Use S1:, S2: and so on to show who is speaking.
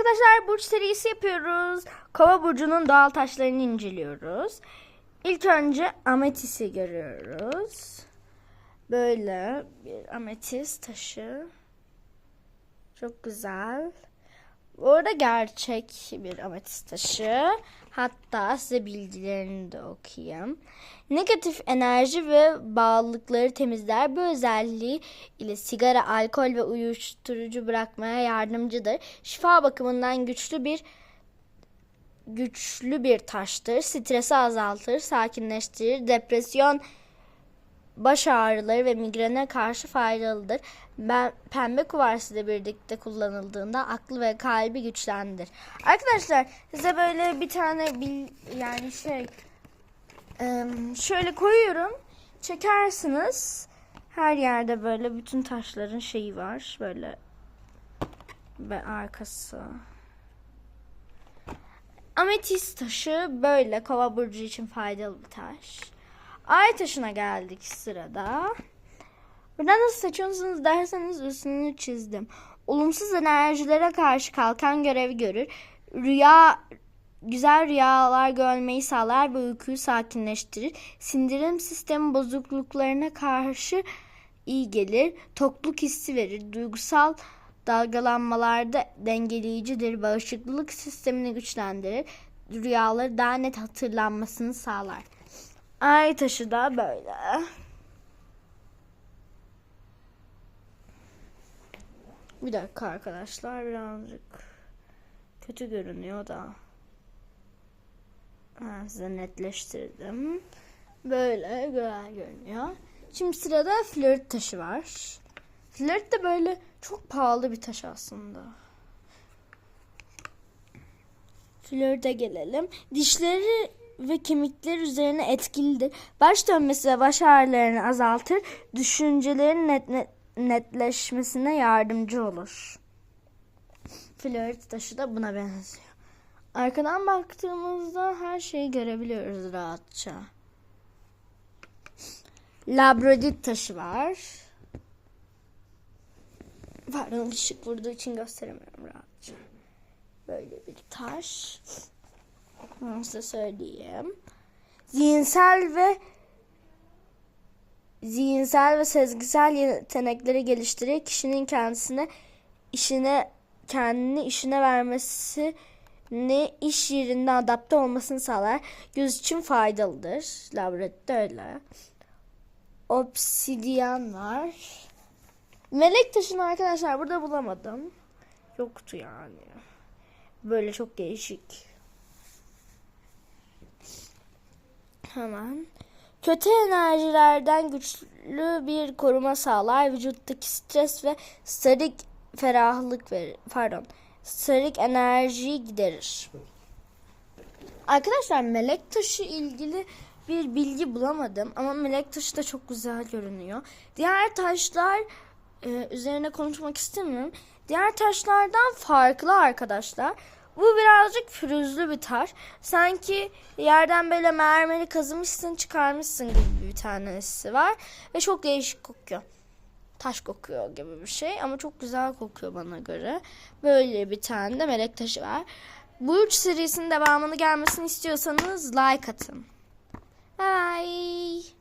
S1: Arkadaşlar burç serisi yapıyoruz. Kova burcunun doğal taşlarını inceliyoruz. İlk önce ametisi görüyoruz. Böyle bir ametist taşı. Çok güzel. Bu arada gerçek bir ametist taşı. Hatta size bilgilerini de okuyayım. Negatif enerji ve bağlılıkları temizler. Bu özelliği ile sigara, alkol ve uyuşturucu bırakmaya yardımcıdır. Şifa bakımından güçlü bir güçlü bir taştır. Stresi azaltır, sakinleştirir. Depresyon, baş ağrıları ve migrene karşı faydalıdır. Ben, pembe kuvars ile birlikte kullanıldığında aklı ve kalbi güçlendirir. Arkadaşlar size böyle bir tane bil, yani şey şöyle koyuyorum. Çekersiniz. Her yerde böyle bütün taşların şeyi var. Böyle ve arkası. Ametist taşı böyle kova burcu için faydalı bir taş. Ay taşına geldik sırada. Burada nasıl seçiyorsunuz derseniz üstünü çizdim. Olumsuz enerjilere karşı kalkan görevi görür. Rüya güzel rüyalar görmeyi sağlar ve uykuyu sakinleştirir. Sindirim sistemi bozukluklarına karşı iyi gelir. Tokluk hissi verir. Duygusal dalgalanmalarda dengeleyicidir. Bağışıklık sistemini güçlendirir. Rüyaları daha net hatırlanmasını sağlar. Ay taşı da böyle. Bir dakika arkadaşlar birazcık kötü görünüyor da. Ha, size netleştirdim. Böyle güzel görünüyor. Şimdi sırada flört taşı var. Flört de böyle çok pahalı bir taş aslında. Flörte gelelim. Dişleri ve kemikler üzerine etkilidir. Baş dönmesi ve baş ağrılarını azaltır. Düşüncelerin net, net, netleşmesine yardımcı olur. Flört taşı da buna benziyor. Arkadan baktığımızda her şeyi görebiliyoruz rahatça. Labradit taşı var. Pardon ışık vurduğu için gösteremiyorum rahatça. Böyle bir taş. Size söyleyeyim. Zihinsel ve zihinsel ve sezgisel yetenekleri geliştirir. Kişinin kendisine işine kendini işine vermesi ne iş yerinde adapte olmasını sağlar. Göz için faydalıdır. Labrador'da öyle. Obsidiyan var. Melek taşını arkadaşlar burada bulamadım. Yoktu yani. Böyle çok değişik. Hemen. Kötü enerjilerden güçlü bir koruma sağlar. Vücuttaki stres ve starik ferahlık verir. Pardon. Starik enerjiyi giderir. Arkadaşlar melek taşı ilgili bir bilgi bulamadım ama melek taşı da çok güzel görünüyor. Diğer taşlar e, üzerine konuşmak istemiyorum. Diğer taşlardan farklı arkadaşlar. Bu birazcık pürüzlü bir taş. Sanki yerden böyle mermeri kazımışsın çıkarmışsın gibi bir tanesi var. Ve çok değişik kokuyor. Taş kokuyor gibi bir şey ama çok güzel kokuyor bana göre. Böyle bir tane de melek taşı var. Bu üç serisinin devamını gelmesini istiyorsanız like atın. Bye.